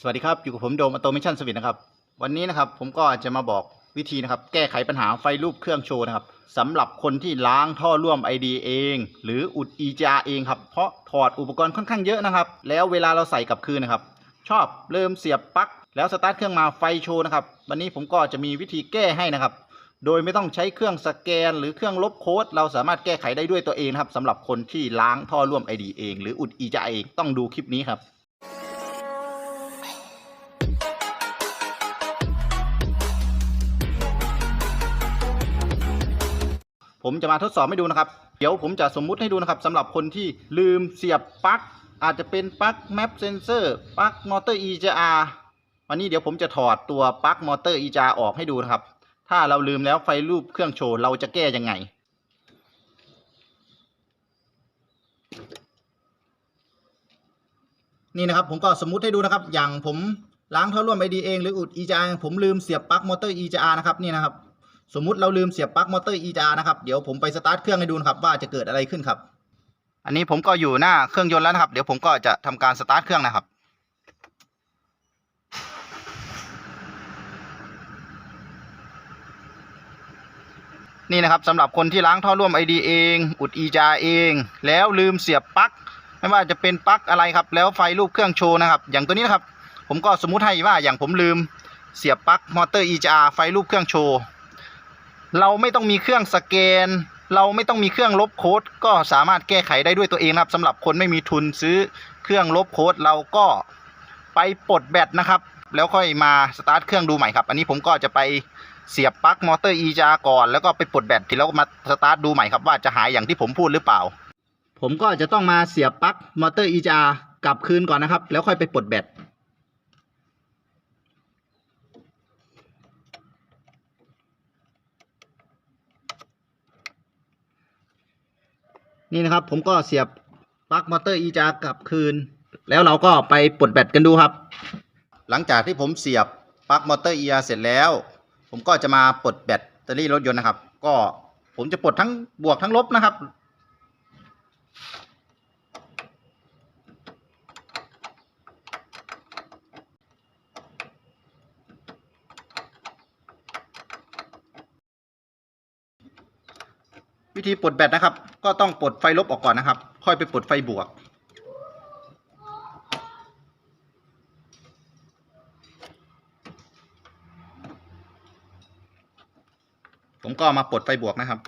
สวัสดีครับ อยู่กับผมโดมอ t โตเมชันสวิตนะครับ วันนี้นะครับผมก็จะมาบอกวิธีนะครับ แก้ไขปัญหาไฟรูปเครื่องโชว์นะครับสำหรับคนที่ล้างท่อร่วม ID เอง หรืออุด EGR เองครับ เพราะถอดอุปกรณ์ค่อนข้างเยอะนะครับ แล้วเวลาเราใส่กลับคืนนะครับ ชอบเริ่มเสียบปลั๊กแล้วสตาร์ทเครื่องมาไฟโชว์นะครับ วันนี้ผมก็จะมีวิธีแก้ให้นะครับ โดยไม่ต้องใช้เครื่องสแกน หรือเครื่องลบโค้ด เราสามารถแก้ไขได้ด้วยตัวเองครับสำหรับคนที่ล้างท่อร่วม ID เอง หรืออุด EGR เองต้องดูคลิปนี้ครับ ผมจะมาทดสอบให้ดูนะครับ เดี๋ยวผมจะสมมุติให้ดูนะครับสำหรับคนที่ลืมเสียบปลั๊กอาจจะเป็นปลั๊กแมปเซนเซอร์ปลั๊กมอเตอร์ EGR วันนี้เดี๋ยวผมจะถอดตัวปลั๊กมอเตอร์ EGR ออกให้ดูนะครับ ถ้าเราลืมแล้วไฟรูปเครื่องโชว์เราจะแก้ยังไง นี่นะครับผมก็สมมุติให้ดูนะครับ อย่างผมล้างท่อร่วมไอดีเองหรืออุด EGR ผมลืมเสียบปลั๊กมอเตอร์ EGR นะครับนี่นะครับ สมมุติเราลืมเสียบปลั๊กมอเตอร์ EGR นะครับเดี๋ยวผมไปสตาร์ทเครื่องให้ดูนะครับว่าจะเกิดอะไรขึ้นครับ อันนี้ผมก็อยู่หน้าเครื่องยนต์แล้วนะครับ เดี๋ยวผมก็จะทำการสตาร์ทเครื่องนะครับนี่นะครับสำหรับคนที่ล้างท่อร่วม ID เอง อุด EGR เอง แล้วลืมเสียบปลั๊กไม่ว่าจะเป็นปลั๊กอะไรครับ แล้วไฟรูปเครื่องโชว์นะครับ อย่างตัวนี้นะครับ ผมก็สมมุติให้ว่าอย่างผมลืมเสียบปลั๊กมอเตอร์ EGR ไฟรูปเครื่องโชว์ เราไม่ต้องมีเครื่องสแกน เราไม่ต้องมีเครื่องลบโค้ด ก็สามารถแก้ไขได้ด้วยตัวเองนะครับสำหรับคนไม่มีทุนซื้อเครื่องลบโค้ดเราก็ไปปลดแบตนะครับ แล้วค่อยมาสตาร์ทเครื่องดูใหม่ครับ อันนี้ผมก็จะไปเสียบปลั๊กมอเตอร์อีจาก่อน แล้วก็ไปปลดแบตทีแล้วมาสตาร์ทดูใหม่ครับว่าจะหายอย่างที่ผมพูดหรือเปล่า ผมก็จะต้องมาเสียบปลั๊กมอเตอร์อีจากลับคืนก่อนนะครับ แล้วค่อยไปปลดแบต นี่นะครับ ผมก็เสียบปลั๊กมอเตอร์อีจากลับคืน แล้วเราก็ไปปลดแบตกันดูครับ หลังจากที่ผมเสียบปลั๊กมอเตอร์อีเสร็จแล้ว ผมก็จะมาปลดแบตเตอรี่รถยนต์นะครับ ก็ผมจะปลดทั้งบวกทั้งลบนะครับ วิธีปลดแบตนะครับ ก็ต้องปลดไฟลบออกก่อนนะครับ ค่อยไปปลดไฟบวก ผมก็มาปลดไฟบวกนะครับ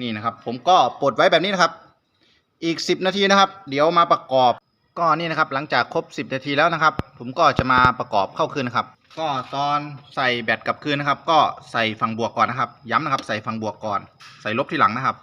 นี่นะครับผมก็ปลดไว้แบบนี้นะครับ อีก 10 นาทีนะครับ เดี๋ยวมาประกอบ ก็นี่นะครับหลังจากครบ 10 นาทีแล้วนะครับ ผมก็จะมาประกอบเข้าคืนนะครับ ก็ตอนใส่แบตกลับคืนนะครับ ก็ใส่ฝั่งบวกก่อนนะครับ ย้ำนะครับ ใส่ฝั่งบวกก่อน ใส่ลบที่หลังนะครับ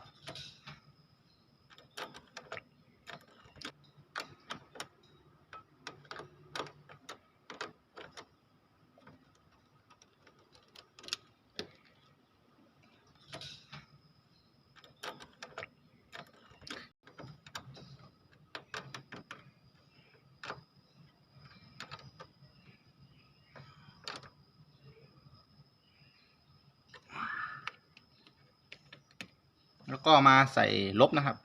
แล้วก็มาใส่ลบนะครับ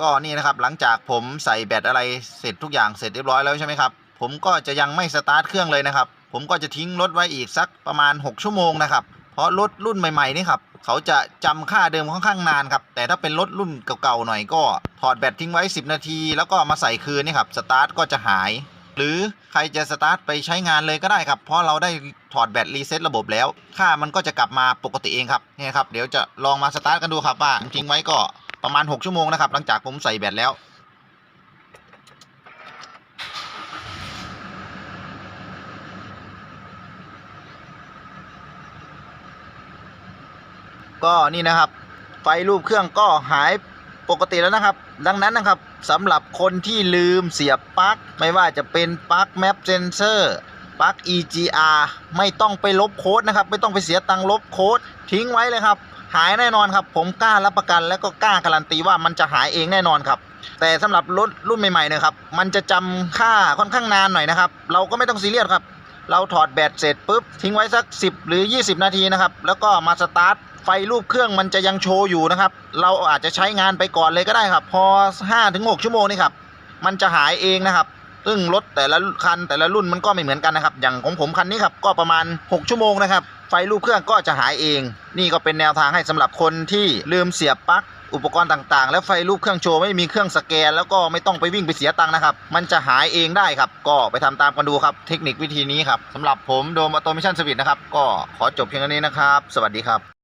ก็นี่นะครับหลังจากผมใส่แบตอะไรเสร็จทุกอย่างเสร็จเรียบร้อยแล้วใช่ไหมครับ ผมก็จะยังไม่สตาร์ทเครื่องเลยนะครับ ผมก็จะทิ้งรถไว้อีกสักประมาณ 6 ชั่วโมงนะครับ เพราะรถรุ่นใหม่ๆนี่ครับเขาจะจำค่าเดิมค่อนข้างนานครับ แต่ถ้าเป็นรถรุ่นเก่าๆหน่อยก็ ถอดแบตทิ้งไว้ 10 นาที แล้วก็มาใส่คืนนี่ครับสตาร์ทก็จะหาย หรือใครจะสตาร์ทไปใช้งานเลยก็ได้ครับ เพราะเราได้ถอดแบตรีเซ็ตระบบแล้ว ค่ามันก็จะกลับมาปกติเองครับเนี่ยครับเดี๋ยวจะลองมาสตาร์ทกันดูครับว่าทิ้งไว้ก็ประมาณ 6 ชั่วโมงนะครับหลังจากผมใส่แบตแล้ว ก็นี่นะครับ ไฟรูปเครื่องก็หายปกติแล้วนะครับ ดังนั้นนะครับสำหรับคนที่ลืมเสียบปลั๊กไม่ว่าจะเป็นปลั๊กแมปเซนเซอร์ปลั๊ก EGR ไม่ต้องไปลบโค้ดนะครับ ไม่ต้องไปเสียตังค์ลบโค้ดทิ้งไว้เลยครับ หายแน่นอนครับ ผมกล้ารับประกันและก็กล้าการันตีว่ามันจะหายเองแน่นอนครับ แต่สำหรับรถรุ่นใหม่ๆเนี่ยครับ มันจะจำค่าค่อนข้างนานหน่อยนะครับ เราก็ไม่ต้องซีเรียสครับ เราถอดแบตเสร็จปุ๊บทิ้งไว้สัก 10 หรือ 20 นาทีนะครับ แล้วก็มาสตาร์ทไฟรูปเครื่องมันจะยังโชว์อยู่นะครับ เราอาจจะใช้งานไปก่อนเลยก็ได้ครับ พอ 5-6 ชั่วโมงนี่ครับ มันจะหายเองนะครับ ซึ่งรถแต่ละคันแต่ละรุ่นมันก็ไม่เหมือนกันนะครับ อย่างของผมคันนี้ครับก็ประมาณ 6 ชั่วโมงนะครับ ไฟรูปเครื่องก็จะหายเอง นี่ก็เป็นแนวทางให้สำหรับคนที่ลืมเสียบปลั๊กอุปกรณ์ต่างๆ แล้วไฟรูปเครื่องโชว์ไม่มีเครื่องสแกน แล้วก็ไม่ต้องไปวิ่งไปเสียตังค์นะครับ มันจะหายเองได้ครับ ก็ไปทำตามกันดูครับ เทคนิควิธีนี้ครับสำหรับผมโดมออโตเมชันสวิตนะครับ ก็ขอจบเพียงเท่านี้นะครับ สวัสดีครับ